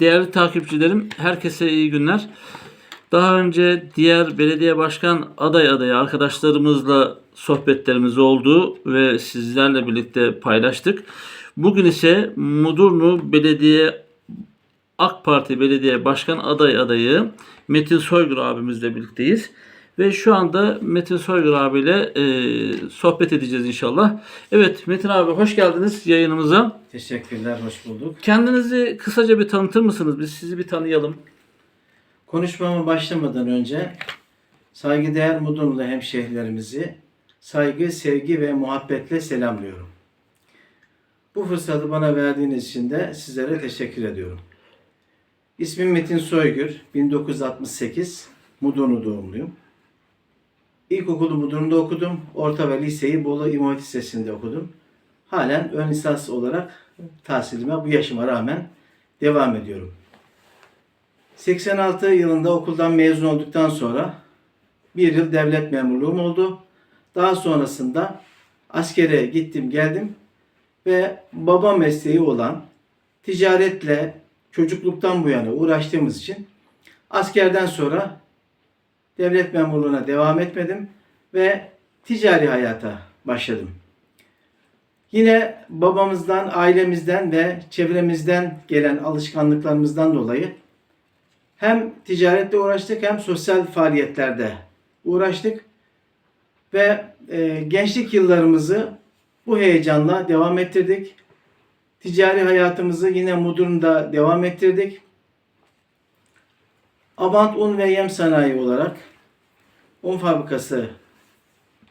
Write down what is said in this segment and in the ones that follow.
Değerli takipçilerim, herkese iyi günler. Daha önce diğer belediye başkan aday adayı arkadaşlarımızla sohbetlerimiz oldu ve sizlerle birlikte paylaştık. Bugün ise Mudurnu Belediye AK Parti Belediye Başkan aday adayı Metin Soygur abimizle birlikteyiz. Ve şu anda Metin Soygur abiyle e, sohbet edeceğiz inşallah. Evet Metin abi hoş geldiniz yayınımıza. Teşekkürler, hoş bulduk. Kendinizi kısaca bir tanıtır mısınız? Biz sizi bir tanıyalım. Konuşmama başlamadan önce saygıdeğer Mudurnu'lu hemşehrilerimizi saygı, sevgi ve muhabbetle selamlıyorum. Bu fırsatı bana verdiğiniz için de sizlere teşekkür ediyorum. İsmim Metin Soygür, 1968, Mudurnu doğumluyum. İlkokulu Mudurnu'da okudum, orta ve liseyi Bolu İmam Lisesi'nde okudum. Halen ön lisans olarak tahsilime bu yaşıma rağmen devam ediyorum. 86 yılında okuldan mezun olduktan sonra bir yıl devlet memurluğum oldu. Daha sonrasında askere gittim geldim ve baba mesleği olan ticaretle çocukluktan bu yana uğraştığımız için askerden sonra devlet memurluğuna devam etmedim ve ticari hayata başladım. Yine babamızdan, ailemizden ve çevremizden gelen alışkanlıklarımızdan dolayı hem ticaretle uğraştık hem sosyal faaliyetlerde uğraştık ve e, gençlik yıllarımızı bu heyecanla devam ettirdik. Ticari hayatımızı yine Mudurnu'da devam ettirdik. Avant Un ve Yem Sanayi olarak un fabrikası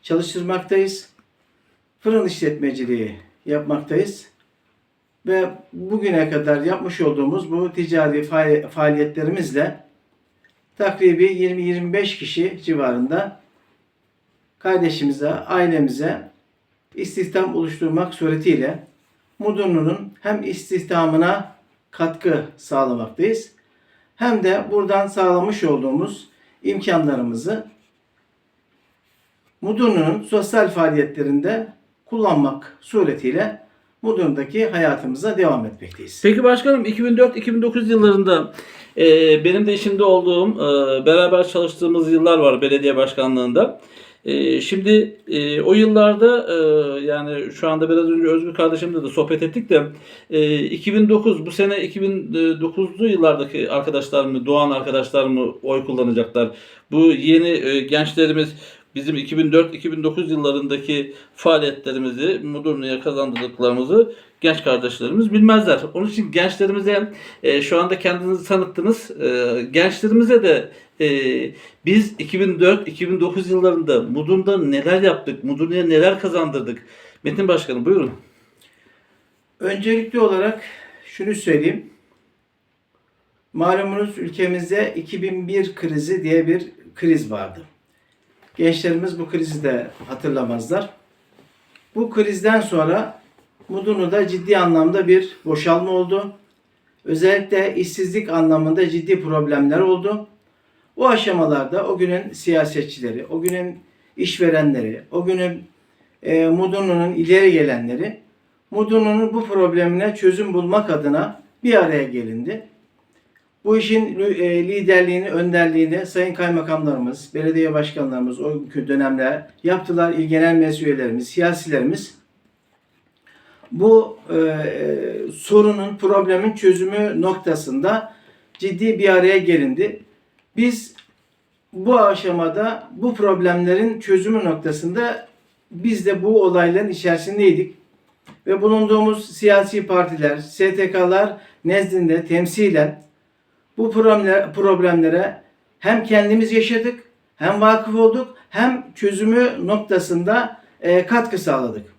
çalıştırmaktayız. Fırın işletmeciliği yapmaktayız. Ve bugüne kadar yapmış olduğumuz bu ticari faal- faaliyetlerimizle takribi 20-25 kişi civarında kardeşimize, ailemize istihdam oluşturmak suretiyle Mudurnu'nun hem istihdamına katkı sağlamaktayız hem de buradan sağlamış olduğumuz imkanlarımızı Mudurnu'nun sosyal faaliyetlerinde kullanmak suretiyle Mudurnu'daki hayatımıza devam etmekteyiz. Peki başkanım 2004-2009 yıllarında e, benim de içinde olduğum e, beraber çalıştığımız yıllar var belediye başkanlığında. E, şimdi e, o yıllarda e, yani şu anda biraz önce Özgür kardeşimle de sohbet ettik de e, 2009 bu sene 2009'lu yıllardaki arkadaşlar mı doğan arkadaşlar mı oy kullanacaklar? Bu yeni e, gençlerimiz bizim 2004-2009 yıllarındaki faaliyetlerimizi, Mudurnu'ya kazandırdıklarımızı genç kardeşlerimiz bilmezler. Onun için gençlerimize e, şu anda kendinizi tanıttınız. E, gençlerimize de e, biz 2004-2009 yıllarında Mudurnu'da neler yaptık, Mudurnu'ya neler kazandırdık? Metin Başkanım buyurun. Öncelikli olarak şunu söyleyeyim. Malumunuz ülkemizde 2001 krizi diye bir kriz vardı. Gençlerimiz bu krizi de hatırlamazlar. Bu krizden sonra Mudurnu'da ciddi anlamda bir boşalma oldu. Özellikle işsizlik anlamında ciddi problemler oldu. O aşamalarda o günün siyasetçileri, o günün işverenleri, o günün e, Mudurnu'nun ileri gelenleri Mudurnu'nun bu problemine çözüm bulmak adına bir araya gelindi. Bu işin e, liderliğini, önderliğini sayın kaymakamlarımız, belediye başkanlarımız o günkü dönemde yaptılar. İl genel meclis üyelerimiz, siyasilerimiz bu e, sorunun, problemin çözümü noktasında ciddi bir araya gelindi. Biz bu aşamada bu problemlerin çözümü noktasında biz de bu olayların içerisindeydik. Ve bulunduğumuz siyasi partiler, STK'lar nezdinde temsilen bu problemler, problemlere hem kendimiz yaşadık, hem vakıf olduk, hem çözümü noktasında e, katkı sağladık.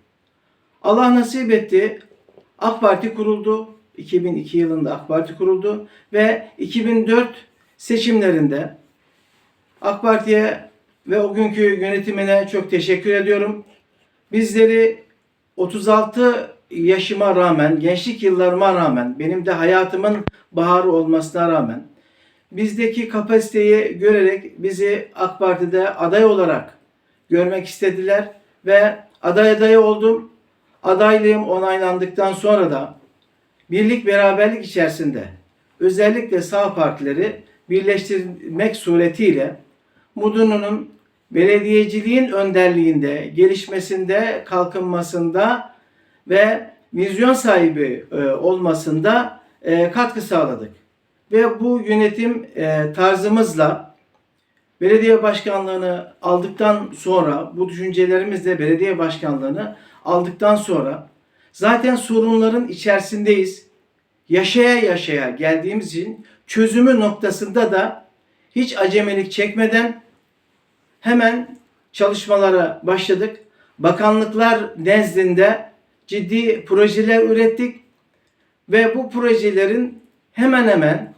Allah nasip etti. AK Parti kuruldu. 2002 yılında AK Parti kuruldu ve 2004 seçimlerinde AK Parti'ye ve o günkü yönetimine çok teşekkür ediyorum. Bizleri 36 yaşıma rağmen, gençlik yıllarıma rağmen, benim de hayatımın baharı olmasına rağmen bizdeki kapasiteyi görerek bizi AK Parti'de aday olarak görmek istediler ve aday adayı oldum. Adaylığım onaylandıktan sonra da birlik beraberlik içerisinde özellikle sağ partileri birleştirmek suretiyle Mudurnu'nun belediyeciliğin önderliğinde, gelişmesinde, kalkınmasında ve vizyon sahibi e, olmasında e, katkı sağladık. Ve bu yönetim e, tarzımızla belediye başkanlığını aldıktan sonra, bu düşüncelerimizle belediye başkanlığını aldıktan sonra zaten sorunların içerisindeyiz. Yaşaya yaşaya geldiğimiz için çözümü noktasında da hiç acemelik çekmeden hemen çalışmalara başladık. Bakanlıklar nezdinde ciddi projeler ürettik ve bu projelerin hemen hemen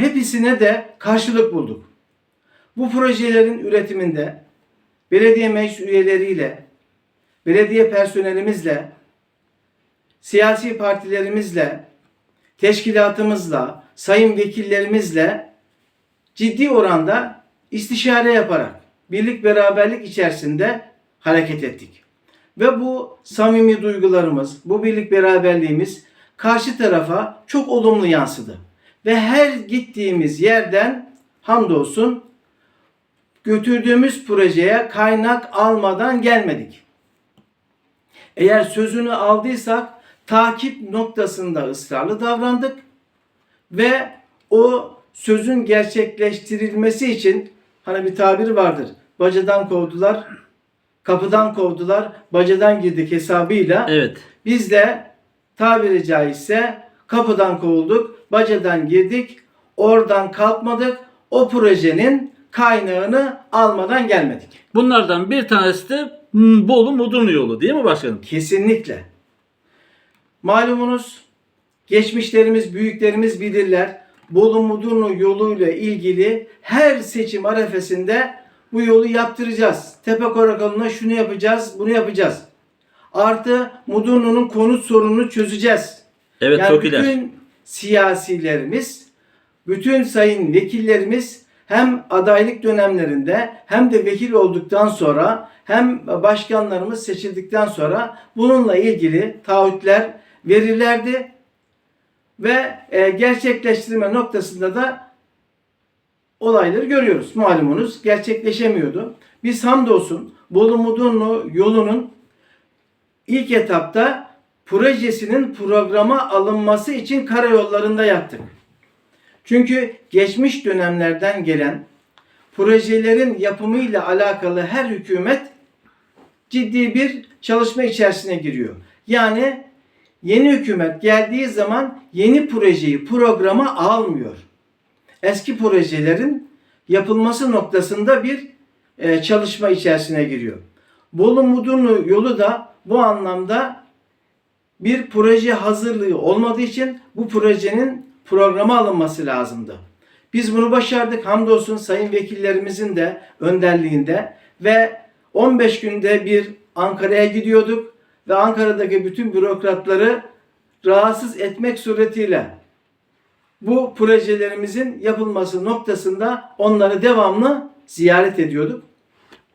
hepsine de karşılık bulduk. Bu projelerin üretiminde belediye meclis üyeleriyle, belediye personelimizle, siyasi partilerimizle, teşkilatımızla, sayın vekillerimizle ciddi oranda istişare yaparak birlik beraberlik içerisinde hareket ettik. Ve bu samimi duygularımız, bu birlik beraberliğimiz karşı tarafa çok olumlu yansıdı. Ve her gittiğimiz yerden hamdolsun götürdüğümüz projeye kaynak almadan gelmedik. Eğer sözünü aldıysak takip noktasında ısrarlı davrandık ve o sözün gerçekleştirilmesi için hani bir tabir vardır. Bacadan kovdular, kapıdan kovdular, bacadan girdik hesabıyla. Evet. Biz de tabiri caizse kapıdan kovulduk, bacadan girdik, oradan kalkmadık. O projenin kaynağını almadan gelmedik. Bunlardan bir tanesi de Bolu Mudurnu yolu değil mi başkanım? Kesinlikle. Malumunuz geçmişlerimiz, büyüklerimiz bilirler. Bolu Mudurnu yoluyla ilgili her seçim arefesinde bu yolu yaptıracağız. Tepe Karakoluna şunu yapacağız, bunu yapacağız. Artı Mudurnu'nun konut sorununu çözeceğiz. Evet yani TOKİ'ler. bütün siyasilerimiz, bütün sayın vekillerimiz hem adaylık dönemlerinde hem de vekil olduktan sonra hem başkanlarımız seçildikten sonra bununla ilgili taahhütler verirlerdi ve e, gerçekleştirme noktasında da olayları görüyoruz. Malumunuz gerçekleşemiyordu. Biz hamdolsun Bolu Mudurnu yolunun ilk etapta projesinin programa alınması için karayollarında yaptık. Çünkü geçmiş dönemlerden gelen projelerin yapımıyla alakalı her hükümet ciddi bir çalışma içerisine giriyor. Yani yeni hükümet geldiği zaman yeni projeyi programa almıyor. Eski projelerin yapılması noktasında bir e, çalışma içerisine giriyor. Bolu Mudurnu yolu da bu anlamda bir proje hazırlığı olmadığı için bu projenin programa alınması lazımdı. Biz bunu başardık. Hamdolsun sayın vekillerimizin de önderliğinde ve 15 günde bir Ankara'ya gidiyorduk ve Ankara'daki bütün bürokratları rahatsız etmek suretiyle bu projelerimizin yapılması noktasında onları devamlı ziyaret ediyorduk.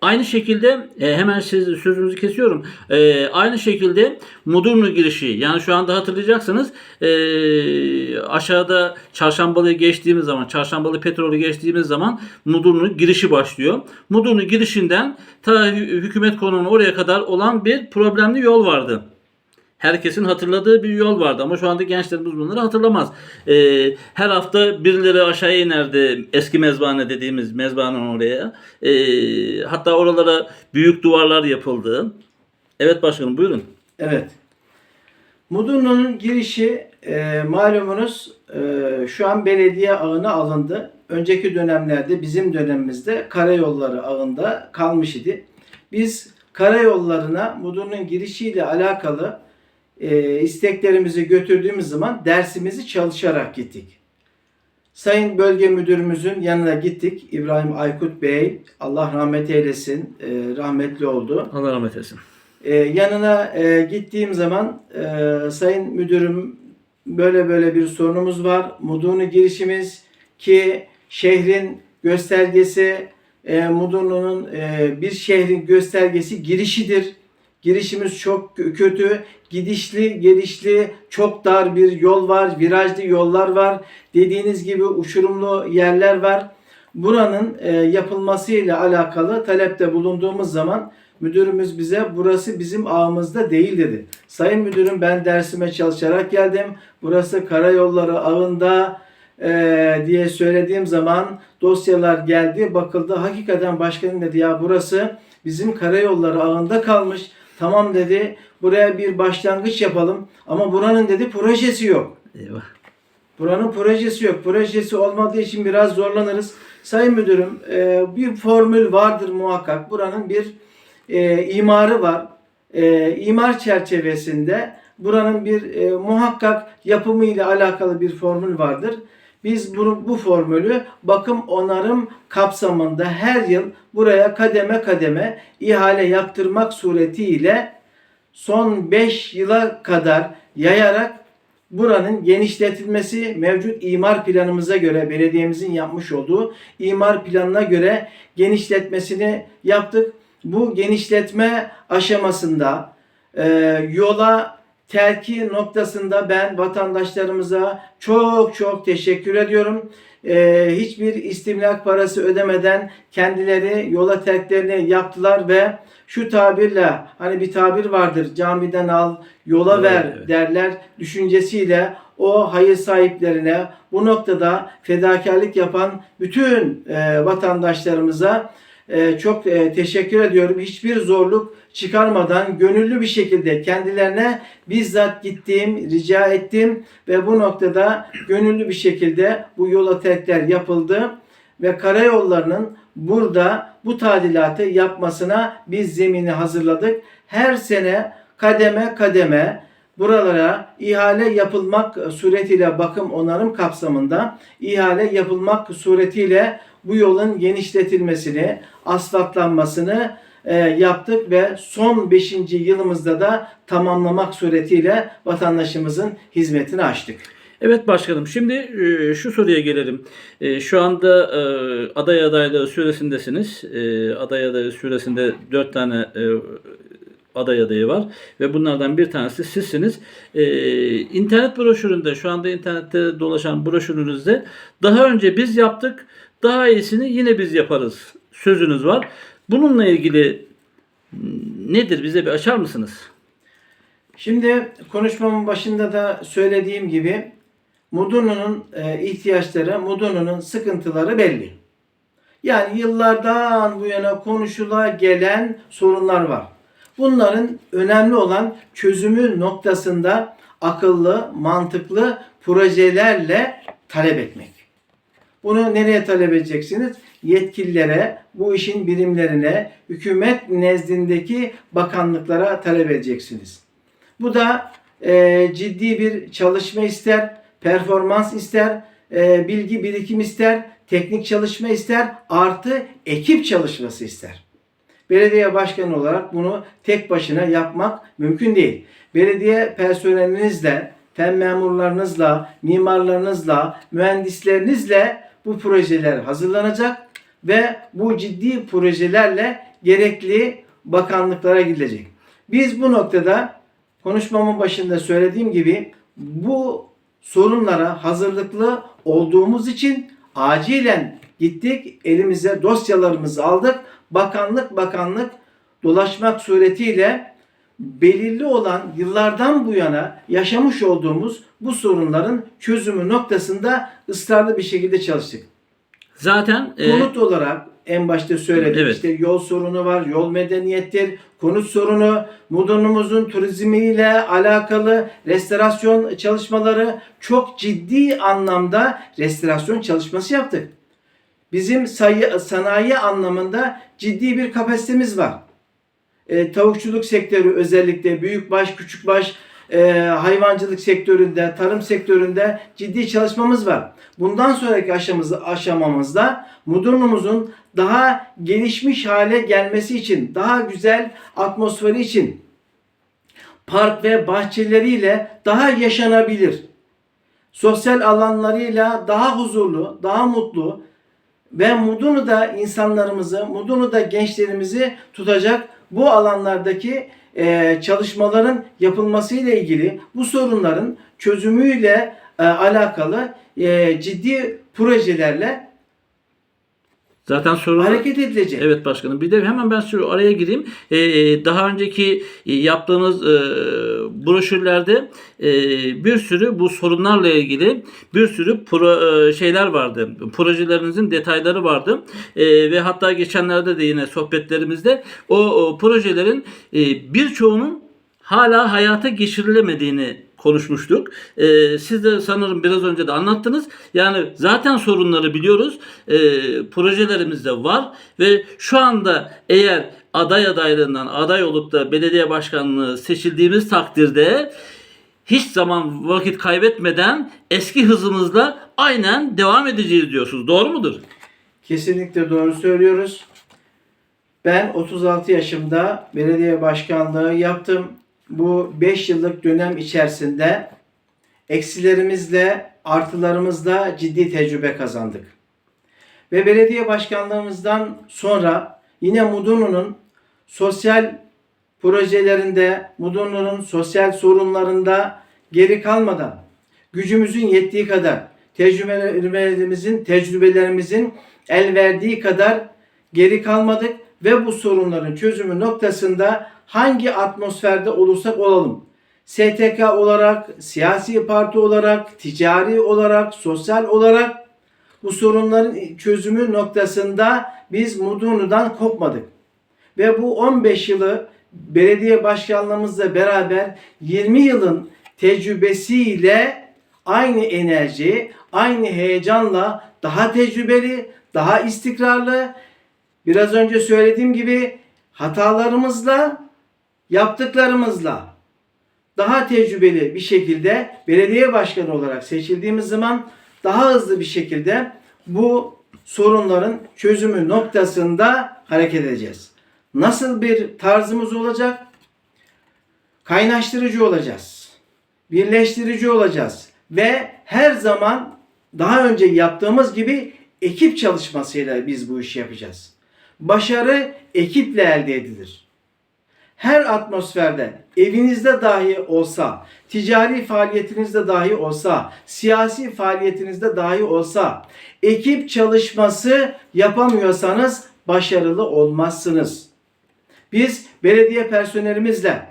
Aynı şekilde e, hemen siz sözünüzü kesiyorum. E, aynı şekilde Mudurnu girişi yani şu anda hatırlayacaksınız e, aşağıda Çarşambalı'yı geçtiğimiz zaman Çarşambalı petrolü geçtiğimiz zaman Mudurnu girişi başlıyor. Mudurnu girişinden ta hü- hükümet konumuna oraya kadar olan bir problemli yol vardı. Herkesin hatırladığı bir yol vardı ama şu anda gençlerimiz bunları hatırlamaz. Ee, her hafta birileri aşağıya inerdi eski mezbahane dediğimiz mezbahanenin oraya. Ee, hatta oralara büyük duvarlar yapıldı. Evet başkanım buyurun. Evet. Mudurnu'nun girişi e, malumunuz e, şu an belediye ağına alındı. Önceki dönemlerde bizim dönemimizde karayolları ağında kalmış idi. Biz karayollarına Mudurnu'nun girişiyle alakalı e, isteklerimizi götürdüğümüz zaman dersimizi çalışarak gittik. Sayın Bölge Müdürümüzün yanına gittik. İbrahim Aykut Bey, Allah rahmet eylesin, e, rahmetli oldu. Allah rahmet eylesin. Ee, yanına e, gittiğim zaman e, sayın müdürüm böyle böyle bir sorunumuz var. Mudurnu girişimiz ki şehrin göstergesi e, Mudurnu'nun e, bir şehrin göstergesi girişidir. Girişimiz çok kö- kötü. Gidişli, gelişli, çok dar bir yol var. Virajlı yollar var. Dediğiniz gibi uçurumlu yerler var. Buranın e, yapılmasıyla alakalı talepte bulunduğumuz zaman müdürümüz bize burası bizim ağımızda değil dedi. Sayın müdürüm ben dersime çalışarak geldim. Burası karayolları ağında e, diye söylediğim zaman dosyalar geldi bakıldı. Hakikaten başkanım dedi ya burası bizim karayolları ağında kalmış. Tamam dedi buraya bir başlangıç yapalım ama buranın dedi projesi yok. Eyvah. Buranın projesi yok. Projesi olmadığı için biraz zorlanırız. Sayın Müdürüm e, bir formül vardır muhakkak. Buranın bir e, imarı var. E, imar çerçevesinde buranın bir muhakkak yapımı ile alakalı bir formül vardır. Biz bu, bu formülü bakım onarım kapsamında her yıl buraya kademe kademe ihale yaptırmak suretiyle son 5 yıla kadar yayarak buranın genişletilmesi mevcut imar planımıza göre belediyemizin yapmış olduğu imar planına göre genişletmesini yaptık. Bu genişletme aşamasında e, yola terki noktasında ben vatandaşlarımıza çok çok teşekkür ediyorum. E, hiçbir istimlak parası ödemeden kendileri yola terklerini yaptılar ve şu tabirle hani bir tabir vardır camiden al yola Evet, ver evet. derler düşüncesiyle o hayır sahiplerine bu noktada fedakarlık yapan bütün e, vatandaşlarımıza çok e, teşekkür ediyorum. Hiçbir zorluk çıkarmadan gönüllü bir şekilde kendilerine bizzat gittim, rica ettim ve bu noktada gönüllü bir şekilde bu yola terkler yapıldı ve karayollarının burada bu tadilatı yapmasına biz zemini hazırladık. Her sene kademe kademe buralara ihale yapılmak suretiyle bakım onarım kapsamında ihale yapılmak suretiyle bu yolun genişletilmesini, asfaltlanmasını e, yaptık ve son 5. yılımızda da tamamlamak suretiyle vatandaşımızın hizmetini açtık. Evet başkanım şimdi e, şu soruya gelelim. E, Şu anda e, aday adaylığı süresindesiniz. E, Aday adayı süresinde 4 tane e, aday adayı var ve bunlardan bir tanesi sizsiniz. E, İnternet broşüründe şu anda internette dolaşan broşürünüzde daha önce biz yaptık daha iyisini yine biz yaparız sözünüz var. Bununla ilgili nedir bize bir açar mısınız? Şimdi konuşmamın başında da söylediğim gibi Mudurnu'nun e, ihtiyaçları, Mudurnu'nun sıkıntıları belli. Yani yıllardan bu yana konuşula gelen sorunlar var. Bunların önemli olan çözümü noktasında akıllı, mantıklı projelerle talep etmek. Bunu nereye talep edeceksiniz? Yetkililere, bu işin birimlerine, hükümet nezdindeki bakanlıklara talep edeceksiniz. Bu da e, ciddi bir çalışma ister, performans ister, e, bilgi birikim ister, teknik çalışma ister, artı ekip çalışması ister. Belediye başkanı olarak bunu tek başına yapmak mümkün değil. Belediye personelinizle, fen memurlarınızla, mimarlarınızla, mühendislerinizle bu projeler hazırlanacak ve bu ciddi projelerle gerekli bakanlıklara gidilecek. Biz bu noktada konuşmamın başında söylediğim gibi bu sorunlara hazırlıklı olduğumuz için acilen gittik elimize dosyalarımızı aldık. Bakanlık bakanlık dolaşmak suretiyle belirli olan yıllardan bu yana yaşamış olduğumuz bu sorunların çözümü noktasında ısrarlı bir şekilde çalıştık. Zaten e, Konut olarak en başta söyledim. Evet. İşte yol sorunu var, yol medeniyettir, konut sorunu, Mudurnu'muzun turizmiyle alakalı restorasyon çalışmaları çok ciddi anlamda restorasyon çalışması yaptık. Bizim sayı, sanayi anlamında ciddi bir kapasitemiz var. E, tavukçuluk sektörü özellikle büyükbaş, küçükbaş e, hayvancılık sektöründe, tarım sektöründe ciddi çalışmamız var. Bundan sonraki aşamamızda, aşamamızda Mudurnu'muzun daha gelişmiş hale gelmesi için, daha güzel atmosferi için park ve bahçeleriyle daha yaşanabilir, sosyal alanlarıyla daha huzurlu, daha mutlu ve Mudurnu'da insanlarımızı, Mudurnu'da gençlerimizi tutacak bu alanlardaki e, çalışmaların yapılmasıyla ilgili bu sorunların çözümüyle e, alakalı e, ciddi projelerle Zaten sorun hareket edilecek. Evet başkanım. Bir de hemen ben şu araya gireyim. Ee, daha önceki e, yaptığımız e, broşürlerde e, bir sürü bu sorunlarla ilgili bir sürü pro, e, şeyler vardı. Projelerinizin detayları vardı. E, ve hatta geçenlerde de yine sohbetlerimizde o, o projelerin e, birçoğunun hala hayata geçirilemediğini konuşmuştuk. Ee, siz de sanırım biraz önce de anlattınız. Yani zaten sorunları biliyoruz. Ee, projelerimiz de var ve şu anda eğer aday adaylığından aday olup da belediye başkanlığı seçildiğimiz takdirde hiç zaman vakit kaybetmeden eski hızımızla aynen devam edeceğiz diyorsunuz. Doğru mudur? Kesinlikle doğru söylüyoruz. Ben 36 yaşımda belediye başkanlığı yaptım. Bu 5 yıllık dönem içerisinde eksilerimizle artılarımızla ciddi tecrübe kazandık. Ve belediye başkanlığımızdan sonra yine Mudurnu'nun sosyal projelerinde, Mudurnu'nun sosyal sorunlarında geri kalmadan gücümüzün yettiği kadar tecrübelerimizin, tecrübelerimizin el verdiği kadar geri kalmadık ve bu sorunların çözümü noktasında hangi atmosferde olursak olalım. STK olarak, siyasi parti olarak, ticari olarak, sosyal olarak bu sorunların çözümü noktasında biz Mudurnu'dan kopmadık. Ve bu 15 yılı belediye başkanlığımızla beraber 20 yılın tecrübesiyle aynı enerji, aynı heyecanla daha tecrübeli, daha istikrarlı, biraz önce söylediğim gibi hatalarımızla, yaptıklarımızla daha tecrübeli bir şekilde belediye başkanı olarak seçildiğimiz zaman daha hızlı bir şekilde bu sorunların çözümü noktasında hareket edeceğiz. Nasıl bir tarzımız olacak? Kaynaştırıcı olacağız. Birleştirici olacağız ve her zaman daha önce yaptığımız gibi ekip çalışmasıyla biz bu işi yapacağız. Başarı ekiple elde edilir her atmosferde evinizde dahi olsa, ticari faaliyetinizde dahi olsa, siyasi faaliyetinizde dahi olsa ekip çalışması yapamıyorsanız başarılı olmazsınız. Biz belediye personelimizle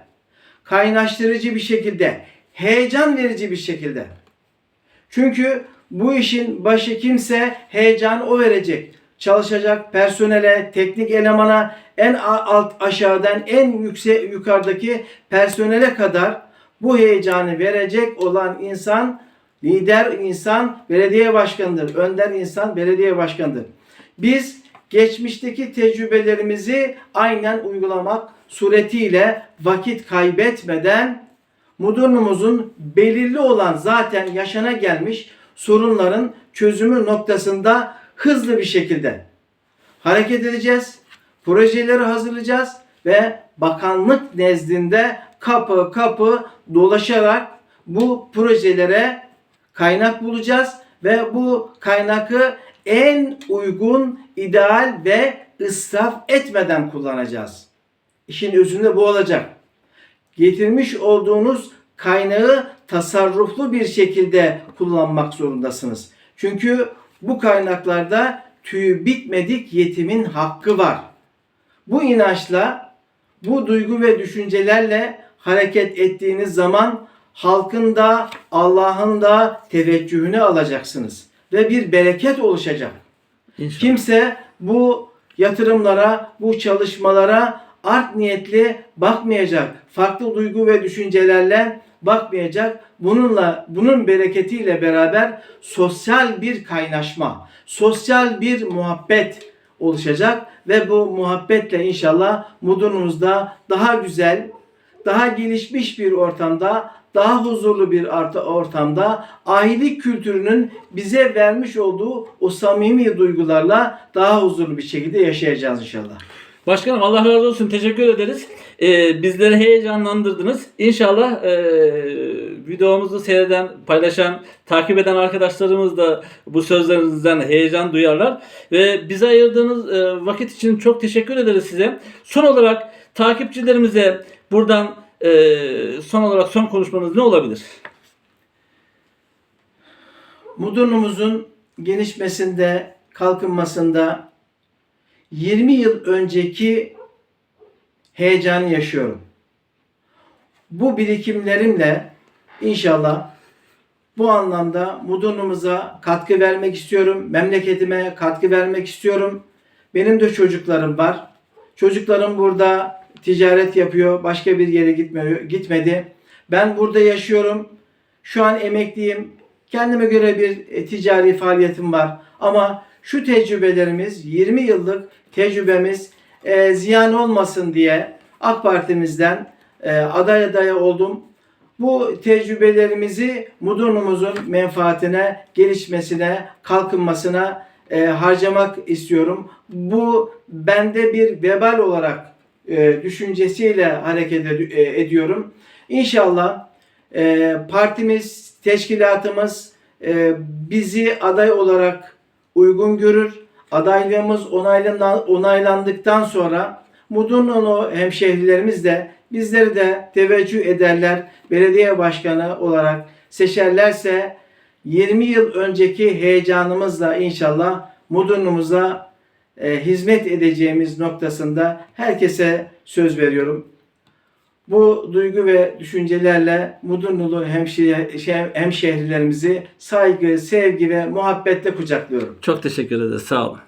kaynaştırıcı bir şekilde, heyecan verici bir şekilde. Çünkü bu işin başı kimse heyecanı o verecek çalışacak personele, teknik elemana, en alt aşağıdan en yüksek yukarıdaki personele kadar bu heyecanı verecek olan insan lider insan belediye başkanıdır. Önder insan belediye başkanıdır. Biz geçmişteki tecrübelerimizi aynen uygulamak suretiyle vakit kaybetmeden Mudurnumuzun belirli olan zaten yaşana gelmiş sorunların çözümü noktasında hızlı bir şekilde hareket edeceğiz. Projeleri hazırlayacağız ve bakanlık nezdinde kapı kapı dolaşarak bu projelere kaynak bulacağız ve bu kaynakı en uygun, ideal ve ısraf etmeden kullanacağız. İşin özünde bu olacak. Getirmiş olduğunuz kaynağı tasarruflu bir şekilde kullanmak zorundasınız. Çünkü bu kaynaklarda tüyü bitmedik yetimin hakkı var. Bu inançla, bu duygu ve düşüncelerle hareket ettiğiniz zaman halkın da Allah'ın da teveccühünü alacaksınız ve bir bereket oluşacak. İnşallah. Kimse bu yatırımlara, bu çalışmalara art niyetli bakmayacak. Farklı duygu ve düşüncelerle bakmayacak. Bununla bunun bereketiyle beraber sosyal bir kaynaşma, sosyal bir muhabbet oluşacak ve bu muhabbetle inşallah Mudurnu'muzda daha güzel, daha gelişmiş bir ortamda, daha huzurlu bir ortamda ahilik kültürünün bize vermiş olduğu o samimi duygularla daha huzurlu bir şekilde yaşayacağız inşallah. Başkanım Allah razı olsun. Teşekkür ederiz. Ee, bizleri heyecanlandırdınız. İnşallah e, videomuzu seyreden, paylaşan, takip eden arkadaşlarımız da bu sözlerinizden heyecan duyarlar. Ve bize ayırdığınız e, vakit için çok teşekkür ederiz size. Son olarak takipçilerimize Buradan e, son olarak son konuşmanız ne olabilir? Mudurnu'muzun gelişmesinde, kalkınmasında 20 yıl önceki heyecanı yaşıyorum. Bu birikimlerimle inşallah bu anlamda Mudurnu'muza katkı vermek istiyorum. Memleketime katkı vermek istiyorum. Benim de çocuklarım var. Çocuklarım burada ticaret yapıyor. Başka bir yere gitmiyor, gitmedi. Ben burada yaşıyorum. Şu an emekliyim. Kendime göre bir e, ticari faaliyetim var. Ama şu tecrübelerimiz, 20 yıllık tecrübemiz e, ziyan olmasın diye AK Parti'mizden e, aday adaya oldum. Bu tecrübelerimizi Mudurnu'muzun menfaatine, gelişmesine, kalkınmasına e, harcamak istiyorum. Bu bende bir vebal olarak e, düşüncesiyle hareket ed- e, ediyorum. İnşallah e, partimiz, teşkilatımız e, bizi aday olarak uygun görür. Adaylığımız onaylan- onaylandıktan sonra Mudurnu hemşehrilerimiz de bizleri de teveccüh ederler. Belediye başkanı olarak seçerlerse 20 yıl önceki heyecanımızla inşallah Mudurnu'muza e, hizmet edeceğimiz noktasında herkese söz veriyorum. Bu duygu ve düşüncelerle Mudurnulu hemşire, şey- hemşehrilerimizi saygı, sevgi ve muhabbetle kucaklıyorum. Çok teşekkür ederiz. Sağ olun.